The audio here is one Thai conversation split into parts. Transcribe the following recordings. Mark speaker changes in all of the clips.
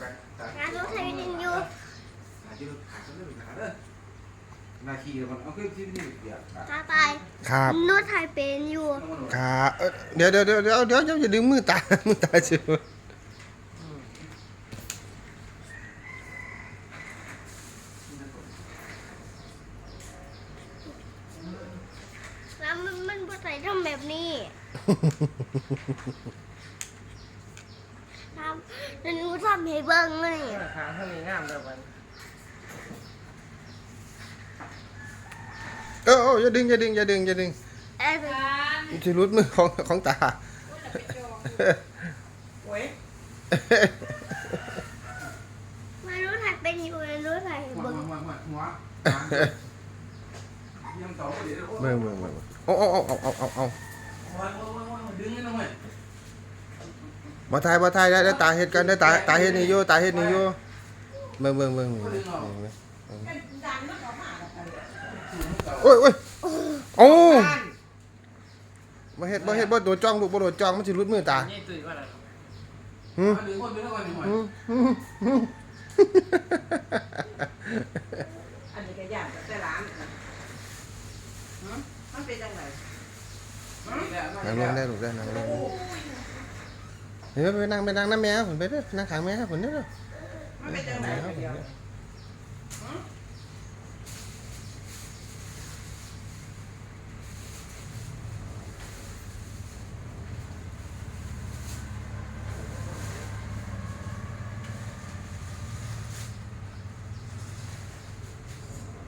Speaker 1: ไปตา
Speaker 2: หารถไถดินอยู่
Speaker 1: หาที่รถหาเขาเรื่องหาเด้อนาคีแล้วมันเอาขึ้นที่นี่เดี๋ยว
Speaker 2: ตาตาย
Speaker 3: ครับ
Speaker 2: รถไถเป็นอยู่
Speaker 3: ครับเอ้ยเดี๋ยวเดี๋ยวเดี๋ยวเดี๋ยวเดี๋ยวอย่าดึงมือตา มือตาเชียว
Speaker 2: แล้วมันมันบ่ใส่ทำแบบนี้ ทำแล้วหนูทำให้เบิ่งเลย
Speaker 4: ขางเขามีงามเด้อบัด
Speaker 3: เออเอออย่าดึงอย่าดึงอย่าดึงอย่าดึง
Speaker 2: เอ้ย
Speaker 3: มันจะรุดมือของของตา
Speaker 4: โอ้ย
Speaker 2: มันรถไถเป็นอยู่แล้วรถไถให้
Speaker 1: หัว
Speaker 2: เบิ่ง
Speaker 1: หัวหัวหัวยังต่อเดี๋ยว
Speaker 3: เมื่อเมื่อเมื่อเอาเอาเอาเอาเอาเอา
Speaker 1: ดึงนี่น้องเว้ย
Speaker 3: บ่ทายบ่ทายได้ได้ตาเฮ็ดกันได้ตาตาเฮ็ดนี่อยู่ตาเฮ็ดนี่อยู่เบิ่งเบิ่งเบิ่งเบิ่งเบิ่งโอ้ยโอ้ยโอ้บ่เฮ็ดบ่เฮ็ดบ่โดดจ้องลูกบ่โดดจ้องมันสิรุดมือตา
Speaker 4: นี่ตุ้ยว่าอะไร
Speaker 3: หื
Speaker 1: มหืม
Speaker 3: หืมหืม
Speaker 5: อันนี้ก็ยางแต่ร้านมันเป็นยังไง
Speaker 3: นั่งลงได้ลูกได้นั่งลง เฮ้ยไปนั่งไปนั่งน้ำแม่ผมไปด้อนั่งขางแม่ผมเด้อ
Speaker 5: มันเป็นยังไง
Speaker 3: แม่เด้อ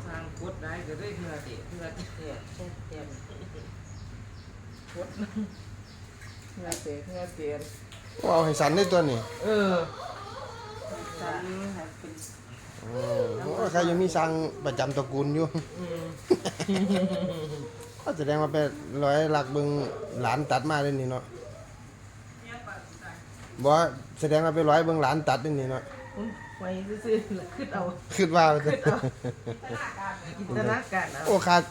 Speaker 4: ทางกดได้ก็ได้เพื่อติเพื่อเพื่อเต็มกดเพื่อเตะเพื่อเตียน
Speaker 3: เอาให้สันได้ตัวนี้
Speaker 4: เออ
Speaker 5: ฉันเป็น
Speaker 3: โอ้ใครยังมีสั่งประจำตระกูลอยู่
Speaker 4: อืม
Speaker 3: ก็แสดงว่าเป็นร้อยหลักเบิ่งหลานตัดมาเลยนี่เนาะบ่แสดงว่าเป็นร้อยเบิ่งหลานตัดนี่เนาะ
Speaker 4: ไว้ซื่อๆแล้วขึ้นเอา
Speaker 3: คิดว่า
Speaker 4: ขึ้นเอาจินตนาการเอา
Speaker 3: โอ้ขาด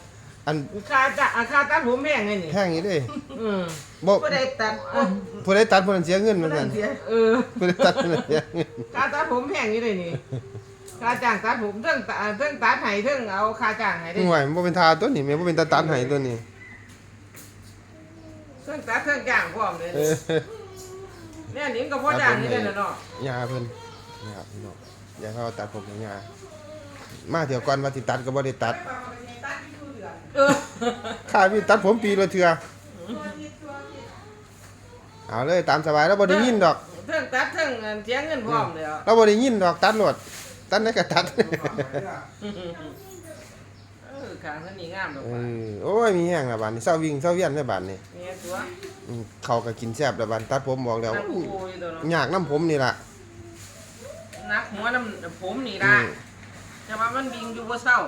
Speaker 3: อัน
Speaker 4: ค่าจะอาค่าตัดผมแม่งไงนี่
Speaker 3: แพงอยู่เด้
Speaker 4: อืม
Speaker 3: บ่
Speaker 4: ผู้ใดตัดอะ
Speaker 3: ผู้ใดตัดผู้นั้นเสียเงินเหมือนกัน
Speaker 4: เสียเออ
Speaker 3: ผู้ใดตัดผู้นั้นเสียเงิน
Speaker 4: ค่าตัดผมแพงนี่เลยนี่ค่าจ้างตัดผมเรื่องตัดเรื่องตัดให้เรื่องเอาค่าจ้างให้ได้
Speaker 3: ห่วยมันบ่เป็นทาตัวนี้แม่บ่เป็นตาตัดให้ตัวนี้
Speaker 4: เรื่องตัดเรื่องจ้างพร้อมเลย
Speaker 3: เออ
Speaker 4: แม่นิ้งก็พ่อจ้างนี่เลยนะเนาะ
Speaker 3: ยาเพิ่นยาพี่น้องยาเขาตัดผมให้ยามาเดี๋ยวก่อนว่าสิตัดก็บ่ได้ตัด
Speaker 4: เออ
Speaker 3: ค่าพี่ตัดผมปีละเทื่อเอาเลยตามสบายแล้วบ่ได้ยินดอก
Speaker 4: เรื่องตัดเรื่องเสียเงินพร้อมเลยอะ
Speaker 3: เราบ่ได้ยินดอกตัดโลดตัดได้ก็ตัด
Speaker 4: เออขางท่านนี่งามดอก
Speaker 3: เอ
Speaker 4: ว่า
Speaker 3: อโอ้ยมีแห้งละบาดนี้เศร้าวิ่งเศร้าเวียนได้บาดนี้
Speaker 4: นี่ตัว
Speaker 3: อืมเขาก็กินแซ่บละบาดตัดผมบอกแล้ว
Speaker 4: นักโูยตัวเนาะ
Speaker 3: ยากน้ำผมนี่ล่ะ
Speaker 4: นักหัวน้ำผมนี่
Speaker 3: อื
Speaker 4: ละ
Speaker 3: ม
Speaker 4: แต่ว่ามันบิงอยู่บ่เศร้า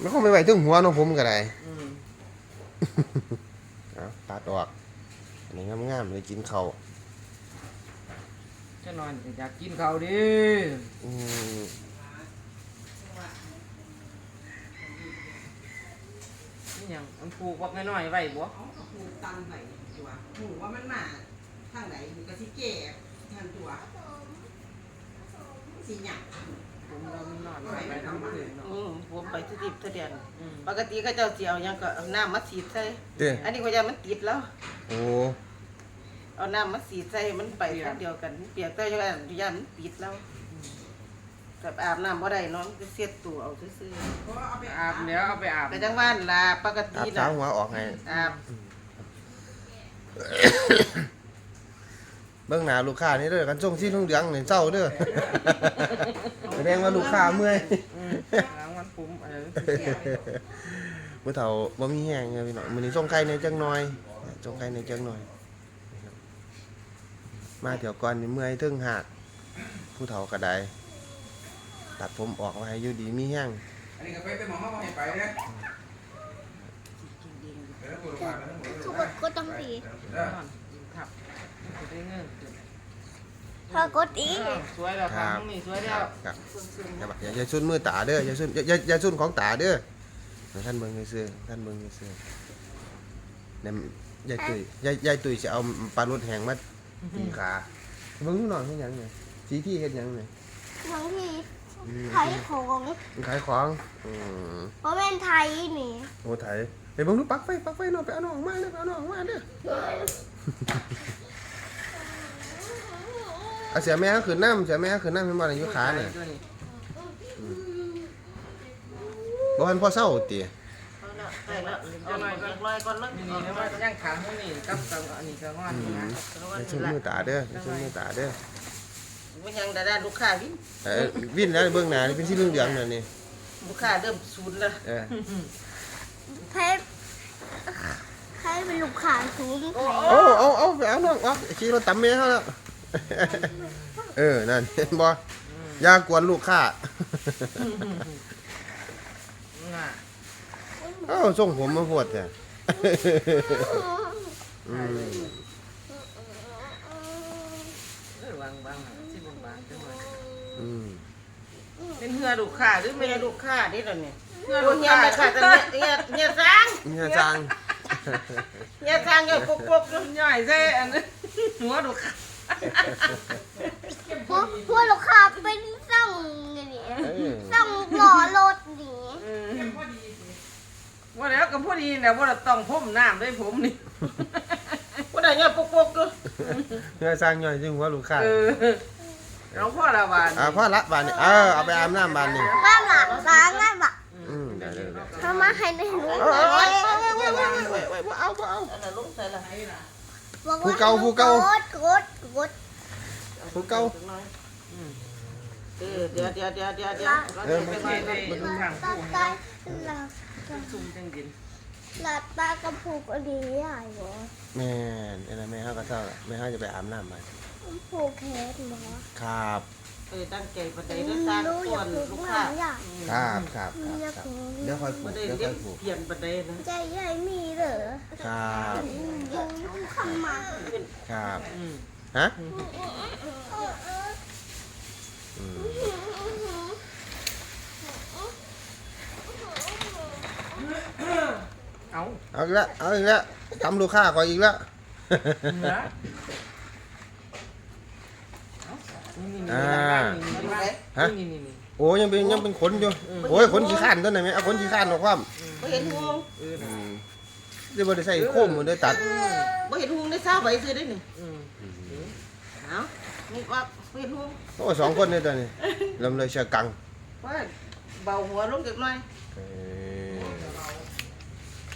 Speaker 3: มันคงไม่ไหวถึงหัวเน้องผมก็ได้
Speaker 4: อืม
Speaker 3: เอาตัดออกอันนี้งามๆเลยกินข้าว
Speaker 4: จะนอนอยากกินข้าวดิ
Speaker 3: อืม
Speaker 4: นี่หยังมันปลูกวักน้อยๆไว้บ่
Speaker 5: หูตันไหนตัวหูว่ามันมาทางไหนหูกะทิแก่ทางตัวสีหยัก
Speaker 4: ผมเรามันนอนไว้ไปทั้งคืนเนาะ
Speaker 6: อืมผมไปที่ดิบที่เดียน
Speaker 4: อืม
Speaker 6: ปกติเขาเจ้าสิเอาหยังก็เอาน้ำมาสีดใส่
Speaker 3: เด้อ
Speaker 6: อันนี้ก็ยังมันติดแล้ว
Speaker 3: โอ้
Speaker 6: เอาน้ำมาสีดใส่มันไปทางเดียวกัน เปียกแต่ยังไงยามมันติดแล้วแบบอาบน้ำบ่ได้เนาะมันก็เสียดตัวเอาซื่อ
Speaker 5: เพราะว่าเอาไป
Speaker 4: อาบเดี๋ยวเอาไปอาบ
Speaker 6: ๆไปจังหว่านลาปก
Speaker 3: อา
Speaker 6: ติ
Speaker 3: บสา
Speaker 6: น่ะ
Speaker 3: วหัวออกให้
Speaker 6: อาบ
Speaker 3: เบิ่งหน้าลูกค้านี่เด้อกันส่งที่ทุ่งเหลืองนี่เศร้าเด้อ แสดงว่าลูกค้าเมื่อย
Speaker 4: อืมล้างมันปุ้มเออ
Speaker 3: เมื่อเฒ่าบ่มีแห้งไงพี่น้องมื้อนี้ส่งไข่ในจังหน่อยส่งไข่ในจังหน่อยนะครับมาเดี๋ยวก่อนนี่เมื่อยถึงหากผู้เฒ่าก็ได้ตัดผมออกมาให้อยู่ดีมีแห้ง
Speaker 1: อันนี้ก็ไปเป็นหมอมาให้ไปเนี่ยเออปวดขาแล้วปวด
Speaker 2: ทุกคนก็ต้องตี
Speaker 1: เออน
Speaker 4: อนครับจะได้เงินขึ้น
Speaker 2: ถ้ากดอี
Speaker 4: เออสวยแล้วครับนี่สวย
Speaker 3: ค
Speaker 4: แล้
Speaker 3: รั
Speaker 4: ว
Speaker 3: บครับอย่าอย่าอย่าซุนมือตาเด้ออย่าซุนอย่าอย่าอย่าซุนของตาเด้อให้ท่านเบิ่งซื่อๆท่านเบิ่งซื่อๆเนี่ยยายตุ้ยยายยายตุ้ยสิเอาปลารดแห้งมาตีขาเบิ่งดูหน่อยเฮ็ดหยังไงสีที่เฮ็ดหยังไง
Speaker 4: อ
Speaker 2: บางที
Speaker 3: อืม
Speaker 2: ไทยของ
Speaker 3: ขายของอืม
Speaker 2: เพราะเป็นไทยนี่
Speaker 3: โอ้ไถไปเบิ่งดูปลั๊กไฟปลั๊กไฟเนาะไปเอาน้องออกมาเด้อไปเอาน้องออกมาเด้อ เอาเสียแม่ขึ้นน้ำเสียแม่ขึ้นน้ำเห็นบ่น่ะอยู่ขาเนี่ย
Speaker 4: ตัวนี้
Speaker 3: บ่ทันพอเศร้าติ
Speaker 6: เอาละได้ละเอาหน่อยก่อนลอยก่อนลอย
Speaker 4: นี่นี่นะว่าย่างขางเท่านี้กับกับอันนี้ก็งอน
Speaker 3: อื
Speaker 4: นะ
Speaker 3: ม
Speaker 6: เอา
Speaker 3: อย่า
Speaker 6: ละ
Speaker 3: ชื่อมือตาเด้ออย่าชื่อมือตาเด้อ
Speaker 6: มันยังได้ลูกค้าวิ่ง
Speaker 3: เออวินแล้วเบื้องหน้านี่เป็นสีเหลืองๆนั่นนี่
Speaker 6: ลูกค้าเริ่มศูนย์แล้ว
Speaker 3: เออ
Speaker 2: ไทยไทยเป็นลูกขาสูงไทย
Speaker 3: โอ้เอาเอาไปเอาน้องเอาขี่รถตำเมียเขาแล้ว เออ นั่นเห็นบ่อย่ากวนลูกค้า
Speaker 4: น่ะ
Speaker 3: เอ้าส่งผมมาปวดแท้อืม
Speaker 4: เออวางวางที่บางบางจังหวะ
Speaker 3: อืม
Speaker 6: เป็นเหือลูกค้าหรือแม่ลูกค้านี่ล่ะเนี่ย
Speaker 4: เพื่อ
Speaker 6: ลู
Speaker 4: ลู
Speaker 6: ก
Speaker 4: ก
Speaker 6: เหีย
Speaker 4: ค้า
Speaker 6: แม่ค้าแต่เนี่ยเนี่ยเนี่ยสร้าง
Speaker 3: เนี่ยจัง
Speaker 6: เนี่ยสร้างเนี่ยปกปก
Speaker 4: ย่อยใส่อันนี้หัวลูกค้า
Speaker 2: พวกพวกลูกค้าเป็นส่องนี่
Speaker 3: เออ
Speaker 2: ส่องล้อรถนี่
Speaker 4: ว่าแล้วก็พอดีแล้วว่าต้องพ่มน้ำด้วยผมนี่
Speaker 6: บ่ได้เนี่ยปกปกอยู่
Speaker 3: เนี่ยจังย่อยจึงหัวลูกค้า
Speaker 4: เออเราพ่อละบาน
Speaker 3: อ่าพ่อละบานนี่เออเอาไปอาบน้ำบานนี่
Speaker 2: บ้านหลังร้านง่ายบะ
Speaker 3: อืมเดี๋ยวเดี๋ยวเดี๋ยว
Speaker 2: ทำมาให้ในหนู
Speaker 3: เออเออเออเออเออเออเออบ่เอาบ่เอา
Speaker 6: อันนั้นลงใส่ละ
Speaker 2: บอก
Speaker 3: ผู้
Speaker 2: ว่า
Speaker 3: เก่าผู้เก่า
Speaker 2: กดกดกด
Speaker 3: ผู้เก่า
Speaker 6: เออเดี๋ยวเดี๋ยวเดี๋ยวเดี๋ยวเดี๋ยวเรา
Speaker 3: เออ
Speaker 6: จะ
Speaker 4: ไป
Speaker 6: ไป
Speaker 4: ไป
Speaker 6: ไว้
Speaker 4: ไปทาง
Speaker 2: ตา
Speaker 4: ผู้
Speaker 2: ตาหลับ
Speaker 4: ซุ่มจังกิน
Speaker 2: หลับตากระพุกอันนี้ใหญ่เหรอ
Speaker 3: แม่นเอ็นะแม่เฮาก็เศร้าละแม่เฮาจะไปอาบน้ำมา
Speaker 2: ผูกแขนหมอ
Speaker 3: ครับ
Speaker 6: เออตั้งใจประเดี๋ยวได้สร้าง
Speaker 2: รู้อ
Speaker 6: ส่
Speaker 2: ยาวก
Speaker 6: น
Speaker 2: ผูก
Speaker 6: ลูก
Speaker 2: ห
Speaker 6: ค้า
Speaker 2: มาใหญ่
Speaker 3: ครับครับครับ
Speaker 2: อยาก
Speaker 3: ครับ
Speaker 2: ผูก
Speaker 3: เดี๋ยวค่อยผู
Speaker 6: ประ
Speaker 3: ก
Speaker 6: เดี๋ยว
Speaker 3: เดี๋ยว
Speaker 6: เดี๋
Speaker 3: ค่
Speaker 6: ย
Speaker 3: อ
Speaker 6: วย
Speaker 3: ผูก
Speaker 6: เปลี่ยนประเดี๋ยวนะ
Speaker 2: ใจใหญ่มีเหรอ
Speaker 3: ครับ
Speaker 2: ยุงคำมา
Speaker 3: ครับ
Speaker 4: อืม
Speaker 3: ฮะอืม
Speaker 4: เอา
Speaker 3: เอาอีกแล้วเอาอีกแล้วทำลูกค้าก่อนอีกแล้ว
Speaker 4: เหนือนี่นี่นี่นี่นี่นี่
Speaker 3: โอ้ยังเป็นยังเป็นขนอยู่โอ้ยขนขี้ข้านตัวไหนไหมเอาขนขี้ข้านออกความ
Speaker 6: บ่เห็นหง
Speaker 4: เออ
Speaker 3: อืมเดี๋ยวบ่ได้ใส่โคมมันได้ตัด
Speaker 6: บ่เห็นหงได้เศร้าใบซื้อได้นี่
Speaker 4: อืม
Speaker 6: เอานี่ว่าบ่เห็นหง
Speaker 3: โอ้สองคนเนี่ยตัวนี้ลำเลยเชียกัง
Speaker 6: ว่าเบาหัวลงจักหน่อย
Speaker 3: เอ้ย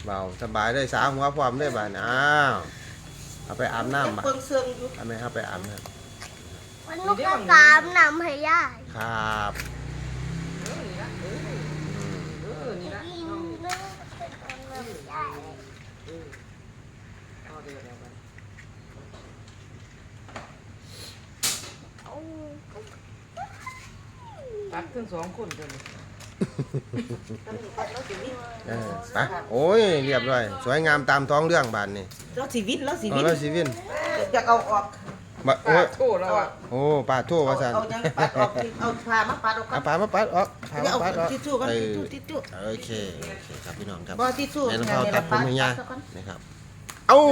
Speaker 3: เบาสบายได้สาวหัวพร้อมได้บ่าดอ้าวเอาไปอาบน้ำบ่
Speaker 6: เปิงเซิงอยู่
Speaker 3: เอาไหมครับไปอาบน้
Speaker 2: วันนุกกระตามนำให้ย่าำ
Speaker 3: ครับ
Speaker 4: เออนี่ละเออ
Speaker 3: อืม
Speaker 4: เออนี่ละ
Speaker 2: กิน
Speaker 4: น้อง
Speaker 2: เนื้อเป็นคนแบบย่า
Speaker 4: เออเอาเดี๋ยวเดี๋ยวไป
Speaker 2: เอา
Speaker 4: ตัดทั้งสองคนเลย
Speaker 3: เออไปโอ้ยเรียบร้อย สวยงามตามท้องเรื่องบานนี่
Speaker 6: เราสิวิตเราสิ
Speaker 3: เอา
Speaker 6: วิต
Speaker 3: แล้วสิวิน
Speaker 6: อยากเอาออก
Speaker 3: บะโอ้
Speaker 4: ป้ายโทษแล้วอะ
Speaker 3: โอ้ปาดทั่ว
Speaker 6: เอา
Speaker 3: ว่าซั่น
Speaker 6: เอายังปัดออกเอาผ้ามาปัดออกก่อ
Speaker 3: เอา
Speaker 6: น
Speaker 3: ปาดมาปัดออกปาด
Speaker 6: เดี๋ยว
Speaker 3: มา
Speaker 6: เอา
Speaker 3: ปัดออก
Speaker 6: ทิชชู่ก่อน
Speaker 3: เอ
Speaker 6: ทิช
Speaker 3: อ
Speaker 6: ชู่ทิชชู่
Speaker 3: โอเคโอเคครับพี่น้องครับ
Speaker 6: บ่ทิชชู่
Speaker 3: แม่น้องเขา
Speaker 6: นี่
Speaker 3: ตัดผมให้ยา
Speaker 6: ปัดซะ อน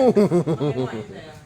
Speaker 3: นะครับเอ้า